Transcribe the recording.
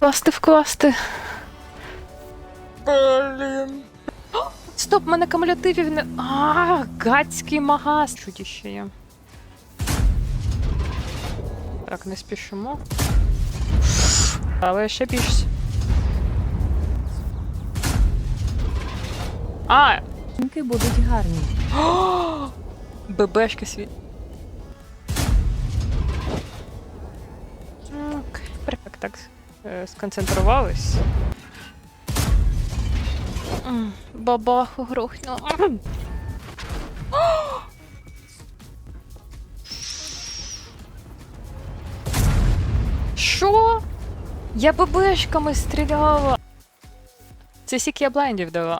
Вкласти, вкласти. Блін. Стоп, мене кумулятивів не. А, гадський магаз. Чудіще є. Так, не спішимо. Але ще більш. А! Будуть гарні. ББшки світ. Сконцентрувались. Бабаху грохнула. Що? Я ББшками стріляла. Це сік я блайндів дала.